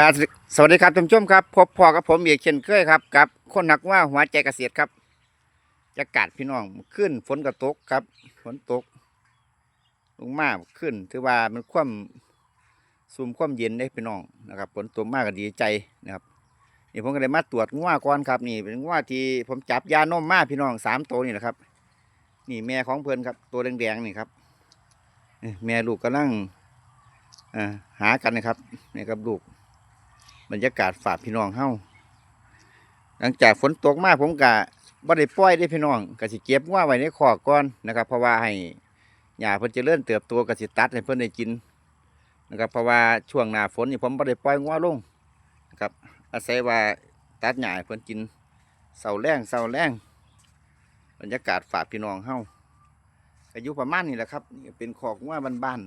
ครับสวัสดีครับท่านผู้ชมครับ พบพอกับผมเอกเช่นเคยครับกับคนนักว่าหัวใจเกษตรครับจะกาศพี่น้องขึ้นฝนกระตกครับฝนตก ลงมากขึ้น ถือว่ามันคว่ำซุ่มคว่ำเย็นได้พี่น้องนะครับฝนตกมากก็ดีใจนะครับนี่ผมก็เลยมาตรวจงัวก่อนครับ นี่เป็นงัวที่ผมจับยานมมาพี่น้องสามตัวนี่แหละครับ นี่แม่ของเพื่อนครับ ตัวแดงๆนี่ครับแม่ลูกกำลังอ่าหากันนะครับนี่ครับลูก บรรยากาศฝากพี่น้องเฮาหลังจากฝนตกมากผมกะบ่ได้ปล่อยได้พี่น้องก็สิเก็บว่าไว้ในคอกก่อนนะครับเพราะว่าให้หญ้าเพิ่นจะเจริญเติบโตก็สิตัดให้เพิ่นได้กินนะครับเพราะว่าช่วงหน้าฝนนี่ผมบ่ได้ปล่อยงัวลงนะครับอาศัยว่าตัดหญ้าให้เพิ่นกินเสาแรงเสาแรงบรรยากาศฝากพี่น้องเฮาอายุประมาณนี้แหละครับนี่เป็นคอกงัวบ้าน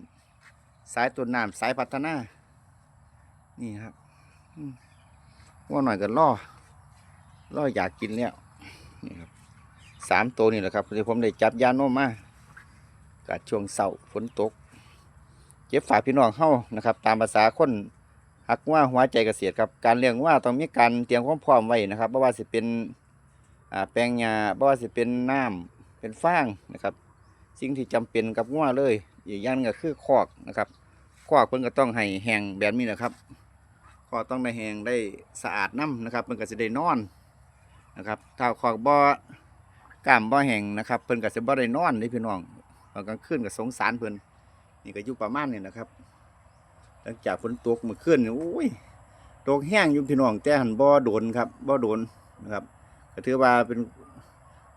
ๆสายต้นน้ำสายพัฒนานี่ครับ ว่าหน่อยก็ล่อล่ออยากกินแล้วนี่ครับสามตัวนี่แหละครับที่ผมได้จับยาโนมมากัดช่วงเสาร์ฝนตก เก็บฝากพี่น้องเข้านะครับ ตามภาษาคนหักว่าหัวใจเกษตรครับการเลี้ยงว่าต้องมีการเตรียมความพร้อมไว้นะครับไม่ว่าสิเป็นแปลงยาไม่ว่าสิเป็นน้ำเป็นฟางนะครับ สิ่งที่จำเป็นกับงัวเลย อีกอย่างนึ่งก็คือคอกนะครับคอกเพิ่นก็ต้องให้แห้งแบบนี้นะครับ ก็ต้องได้แหงได้สะอาดน้ำนะครับเพิ่นก็จะได้นอนนะครับถ้าขอกบ่อกล้ามบ่แหงนะครับเพิ่นก็จะบ่ได้นอนนี่พี่น้องตอนกลางคืนก็สงสารเพิ่นนี่ก็อยู่ประมาณนี้นะครับ หลังจากฝนตกเมื่อคืนนี่โอ้ยตกแห้งอยู่พี่น้องแต่หันบ่โดนครับบ่โดนนะครับก็ถือว่าเป็น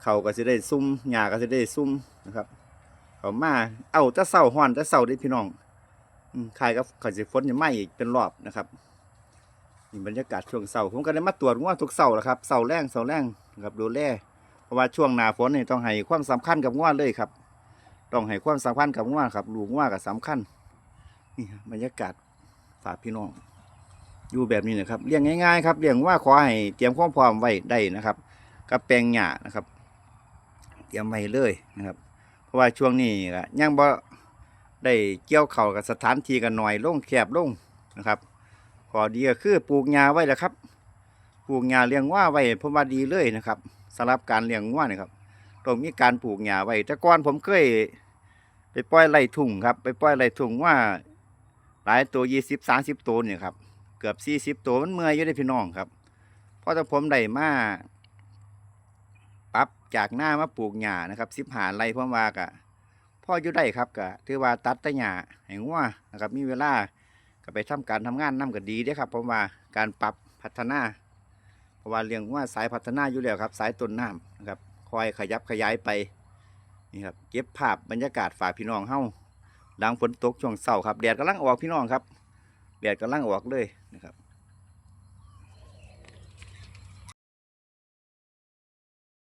เขาก็สิได้ซุ่มหญ้าก็สิได้ซุ่มนะครับเขามาเอาแต่เศร้าฮ้อนแต่เศร้าเด้พี่น้องอืมคลายกับเขาสิฝนจะไหมอีกเป็นรอบนะครับ นี่บรรยากาศช่วงเสาร์ผมก็ได้มาตรวจง่วทุกเสาร์แหละครับเสาร์แรงเสาร์แรงครับดูแลเพราะว่าช่วงหนาฝนนี่ต้องให้ความสำคัญกับง่วเลยครับ ต้องให้ความสำคัญกับง่วครับลูกง่วกับสำคัญนี่บรรยากาศฝากพี่น้อง อยู่แบบนี้นะครับเลี้ยงง่ายๆครับเลี้ยงว่าขอให้เตรียมความพร้อมไว้ได้นะครับกับแปลงหญ้านะครับ เตรียมไว้เลยนะครับ เพราะว่าช่วงนี้ยังบ่ได้เกี่ยวเข่ากับสถานที่กันหน่อยลงแคบลงนะครับ ข้อดีก็คือปลูกหญ้าไว้แหละครับ ปลูกหญ้าเลี้ยงว่าไว้ผมว่าดีเลยนะครับสำหรับการเลี้ยงว่านี่ครับต้องมีการปลูกหญ้าไว้แต่ก่อนผมเคย ไปปล่อยไร่ทุ่งครับ ไปปล่อยไร่ทุ่งว่าหลายตัวยี่สิบสามสิบตัวเนี่ยครับ เกือบสี่สิบตัวมันเมื่อยอยู่ได้พี่น้องครับเพราะถ้าผมได้มาปรับจากหน้ามาปลูกหญ้านะครับสิบหาไร่ผมว่ากะพ่ออยู่ได้ครับกะถือว่าตัดแต่หญ้าให้งัวนะครับมีเวลา ไปทำการทำงานนํก็ดีเด้อครับเพราะว่าการปรับพัฒนา เพราะว่าเรื่องว่าสายพัฒนาอยู่แล้วครับ สายต้นน้ำนะครับคอยขยับขยายไปนี่ครับเก็บภาพบรรยากาศฝากพี่น้องเฮาหลังฝนตกช่วงเสาร์ครับแดดกำลังออกพี่น้องครับแดดกำลังออกเลยนะครับ